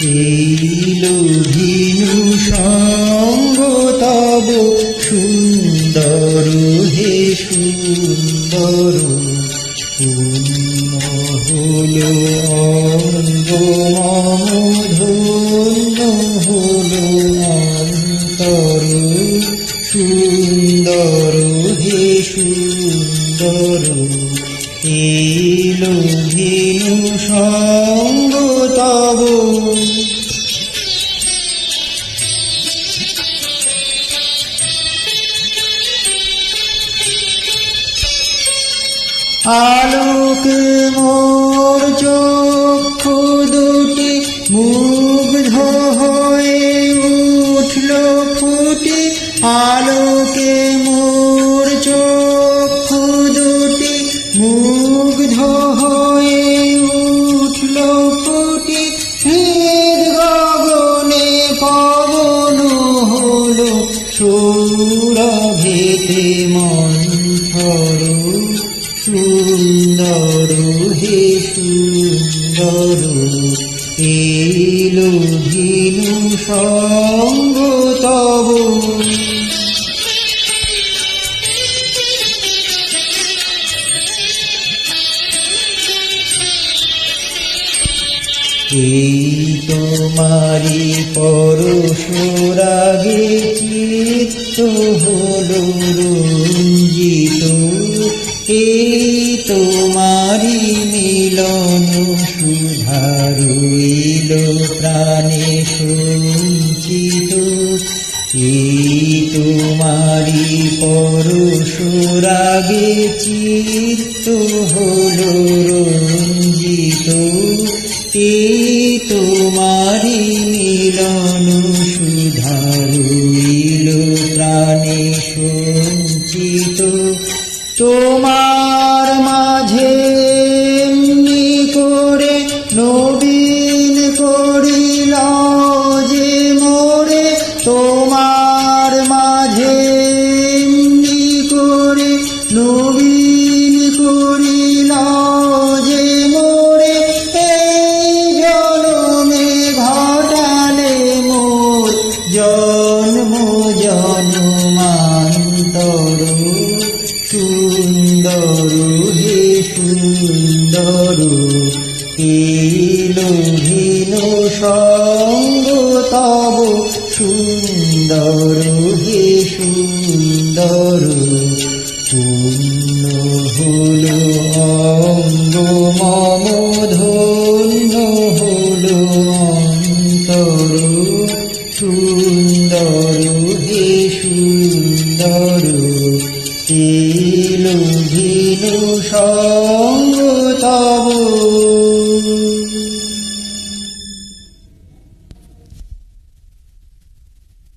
এইল venue সঙ্গ তব সুন্দর হে সুন্দর পূর্ণ হল হল অন্তর সুন্দর হে সুন্দর। এলো ভিনু সঙ্গ তব। আলোক মোর চক্ষু দুটি মুগ্ধ হয়ে উঠল ফুটি। আলোকে মুগ্ধ হয়ে উঠল ফুটি হৃদ গগনে পবন হলো, সৌরভেতে মন্থর, সুন্দর হে সুন্দর। এলো ভিনু সঙ্গ তব। এই তোমারি পরশুরাগে চিত্ত হল রঞ্জিত। এই তোমারি মিলন সুধারুইল প্রাণে সঞ্চিত। এই তোমারি পরশুরাগে চিত্ত হল রঞ্জিত। এই তোমারি মিলন সুধারুইল প্রাণে সঞ্চিত। তোমার মাঝে করে নবীন করিল যে মোরে, তোমার মাঝে করে নবীন সুন্দর হে সুন্দর এলো ভিন সঙ্গ তব সুন্দর হে সুন্দর পূর্ণ হল অঙ্গ মম ধন্য হল অন্তর সুন্দর হে সুন্দর এলো ভিলু সঙ্গ তব